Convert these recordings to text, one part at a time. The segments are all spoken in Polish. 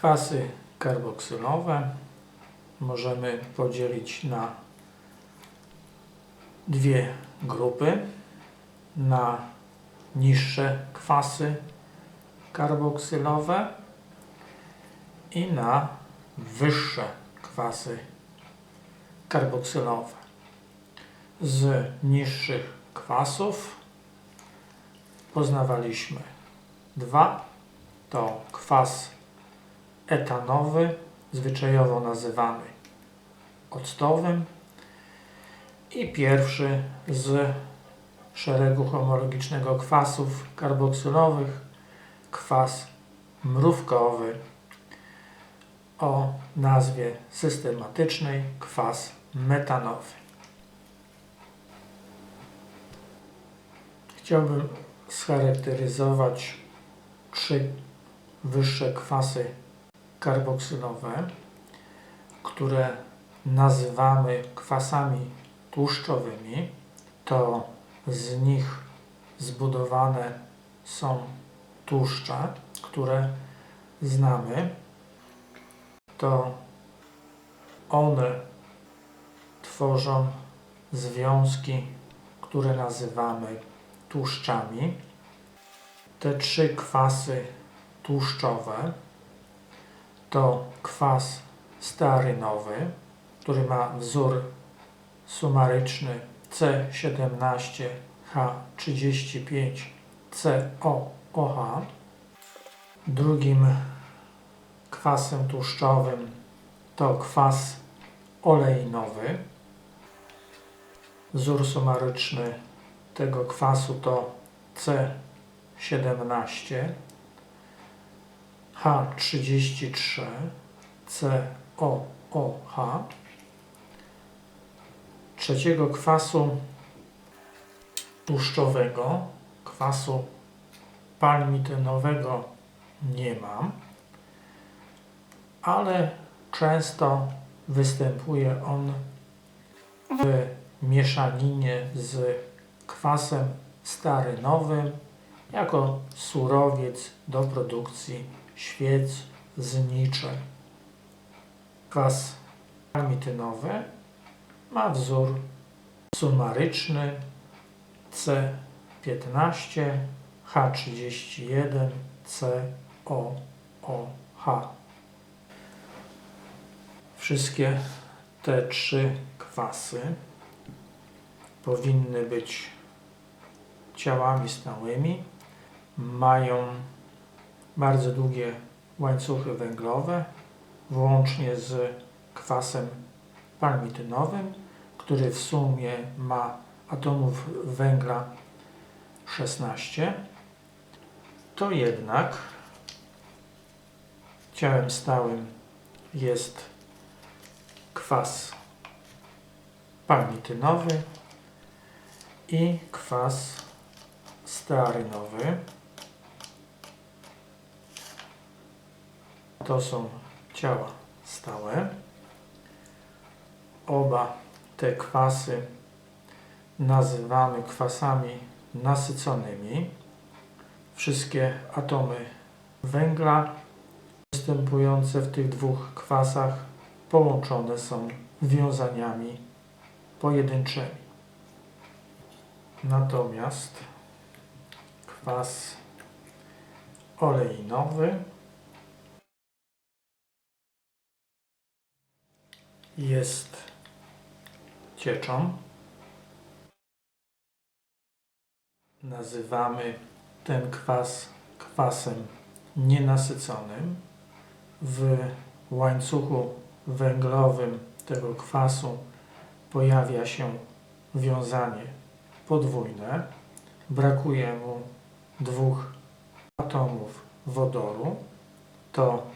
Kwasy karboksylowe możemy podzielić na dwie grupy. Na niższe kwasy karboksylowe i na wyższe kwasy karboksylowe. Z niższych kwasów poznawaliśmy dwa. To kwas etanowy, zwyczajowo nazywany octowym i pierwszy z szeregu homologicznego kwasów karboksylowych, kwas mrówkowy o nazwie systematycznej kwas metanowy. Chciałbym scharakteryzować trzy wyższe kwasy karboksylowe, które nazywamy kwasami tłuszczowymi. To z nich zbudowane są tłuszcze, które znamy. To one tworzą związki, które nazywamy tłuszczami. Te trzy kwasy tłuszczowe to kwas starynowy, który ma wzór sumaryczny C17H35COOH. Drugim kwasem tłuszczowym to kwas oleinowy. Wzór sumaryczny tego kwasu to C17 H33 COOH. Trzeciego kwasu tłuszczowego, kwasu palmitynowego nie mam, ale często występuje on w mieszaninie z kwasem starynowym jako surowiec do produkcji świec znicze. Kwas palmitynowy ma wzór sumaryczny C15 H31 COOH. Wszystkie te trzy kwasy powinny być ciałami stałymi, mają bardzo długie łańcuchy węglowe, włącznie z kwasem palmitynowym, który w sumie ma atomów węgla 16, to jednak ciałem stałym jest kwas palmitynowy i kwas stearynowy. To są ciała stałe. Oba te kwasy nazywamy kwasami nasyconymi. Wszystkie atomy węgla występujące w tych dwóch kwasach połączone są wiązaniami pojedynczymi. Natomiast kwas oleinowy jest cieczą. Nazywamy ten kwas kwasem nienasyconym. W łańcuchu węglowym tego kwasu pojawia się wiązanie podwójne. Brakuje mu dwóch atomów wodoru. To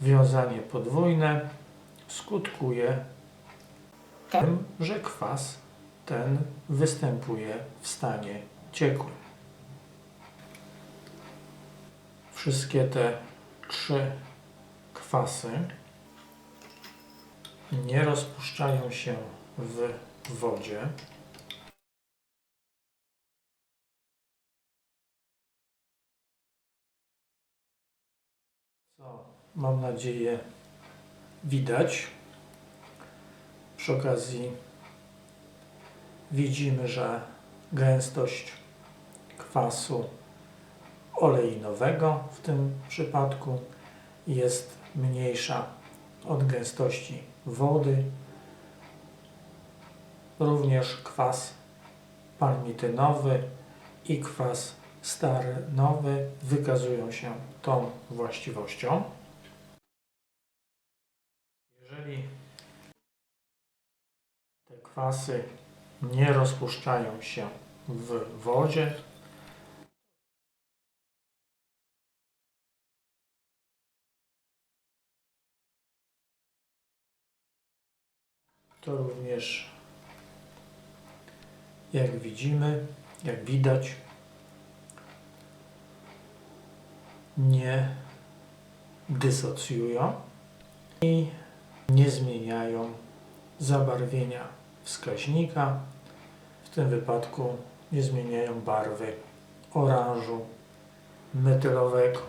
wiązanie podwójne skutkuje tym, że kwas ten występuje w stanie ciekłym. Wszystkie te trzy kwasy nie rozpuszczają się w wodzie. Co mam nadzieję, widać. Przy okazji widzimy, że gęstość kwasu oleinowego w tym przypadku jest mniejsza od gęstości wody. Również kwas palmitynowy i kwas starynowy wykazują się tą właściwością. Jeżeli kwasy nie rozpuszczają się w wodzie, to również jak widzimy, jak widać, nie dysocjują i nie zmieniają zabarwienia wskaźnika. W tym wypadku nie zmieniają barwy oranżu metylowego.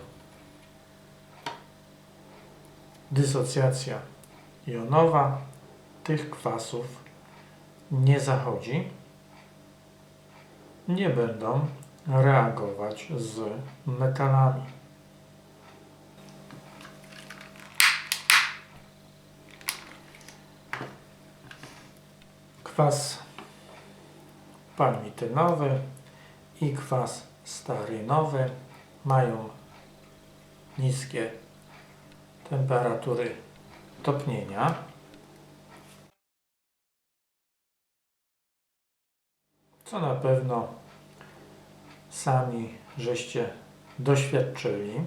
Dysocjacja jonowa tych kwasów nie zachodzi. Nie będą reagować z metalami. Kwas palmitynowy i kwas starynowy mają niskie temperatury topnienia. Co na pewno sami żeście doświadczyli.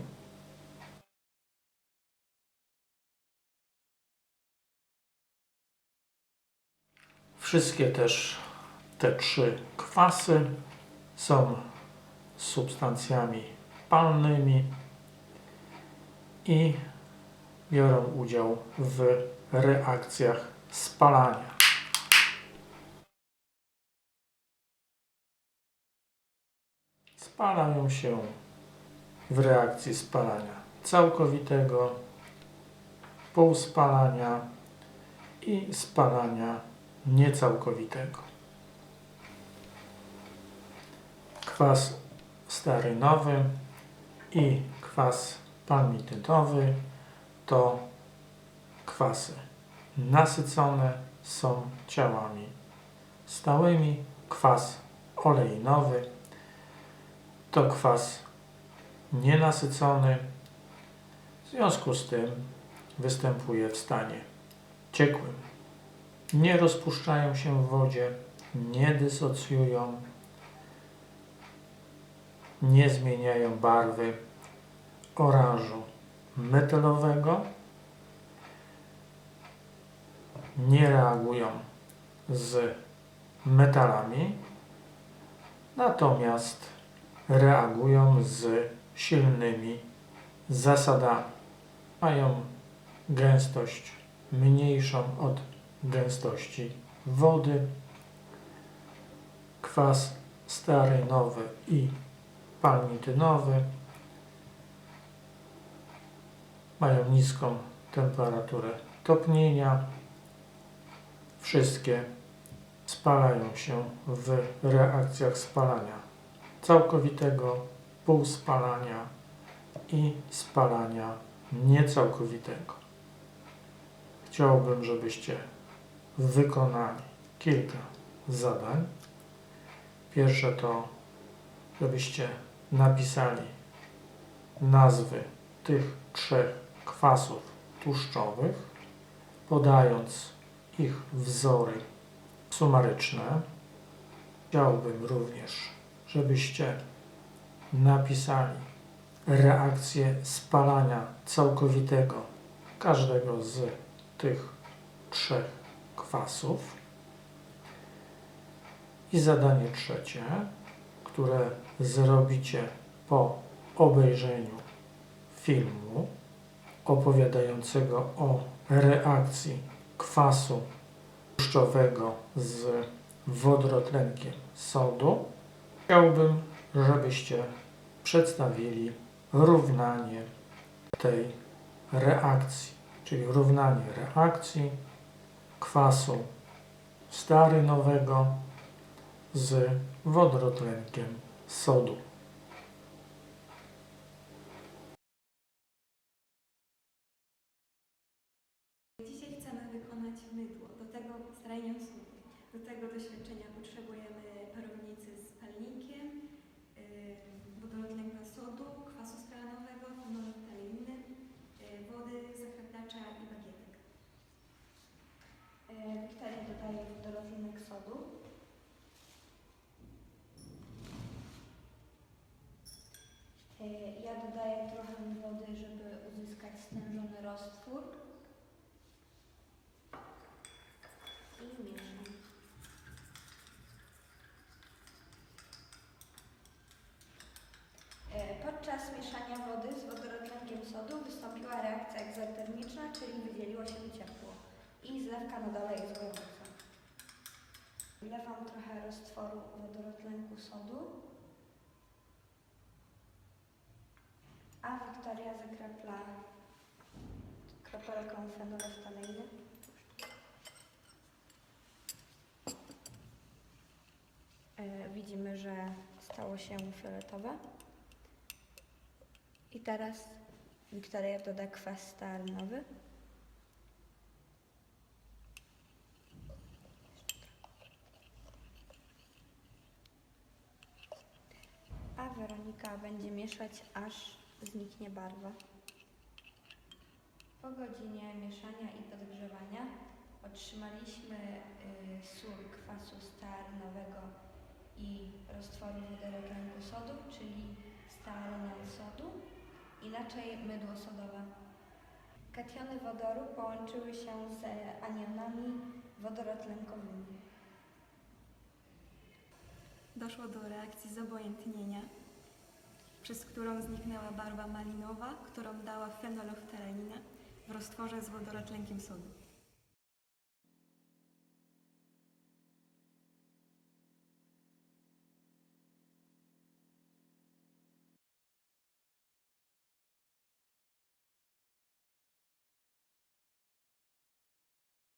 Wszystkie też te trzy kwasy są substancjami palnymi i biorą udział w reakcjach spalania. Spalają się w reakcji spalania całkowitego, półspalania i spalania niecałkowitego. Kwas starynowy i kwas palmitynowy to kwasy nasycone są ciałami stałymi. Kwas oleinowy to kwas nienasycony, w związku z tym występuje w stanie ciekłym nie rozpuszczają się w wodzie, nie dysocjują, nie zmieniają barwy oranżu metylowego, nie reagują z metalami, natomiast reagują z silnymi zasadami. Mają gęstość mniejszą od gęstości wody, kwas starynowy i palmitynowy mają niską temperaturę topnienia. Wszystkie spalają się w reakcjach spalania całkowitego, półspalania i spalania niecałkowitego. Chciałbym, żebyście wykonali kilka zadań. Pierwsze to, żebyście napisali nazwy tych trzech kwasów tłuszczowych, podając ich wzory sumaryczne. Chciałbym również, żebyście napisali reakcję spalania całkowitego każdego z tych trzech kwasów. I zadanie trzecie, które zrobicie po obejrzeniu filmu opowiadającego o reakcji kwasu tłuszczowego z wodorotlenkiem sodu. Chciałbym, żebyście przedstawili równanie tej reakcji, czyli równanie reakcji kwasu starynowego z wodorotlenkiem sodu. Dzisiaj chcemy wykonać mydło, do tego strajnią. Do tego doświadczenia potrzebujemy parownicy z palnikiem, yy, wodorotlenka sodu, kwasu staranowego, fenolftaliny, yy, wody zachrapacza i bagietek. Wiktoria dodaje wodorotlenek sodu. E, Ja dodaję trochę wody, żeby uzyskać stężony roztwór. I mieszam. E, Podczas mieszania wody z wodorotlenkiem sodu wystąpiła reakcja egzotermiczna, czyli wydzieliło się ciepło i zlewka na dole jest gorąca. Wlewam trochę roztworu wodorotlenku sodu, a Wiktoria zakrapla kropelką fenolftaleiny. E, Widzimy, że stało się fioletowe. I teraz Wiktoria doda kwas starnowy. A Weronika będzie mieszać, aż zniknie barwa. Po godzinie mieszania i podgrzewania otrzymaliśmy y, sól kwasu starnowego i roztworu wodorotlenku sodu, czyli staronan sodu, inaczej mydło sodowe. Kationy wodoru połączyły się z anionami wodorotlenkowymi. Doszło do reakcji zobojętnienia, przez którą zniknęła barwa malinowa, którą dała fenolftalanina w roztworze z wodorotlenkiem sodu.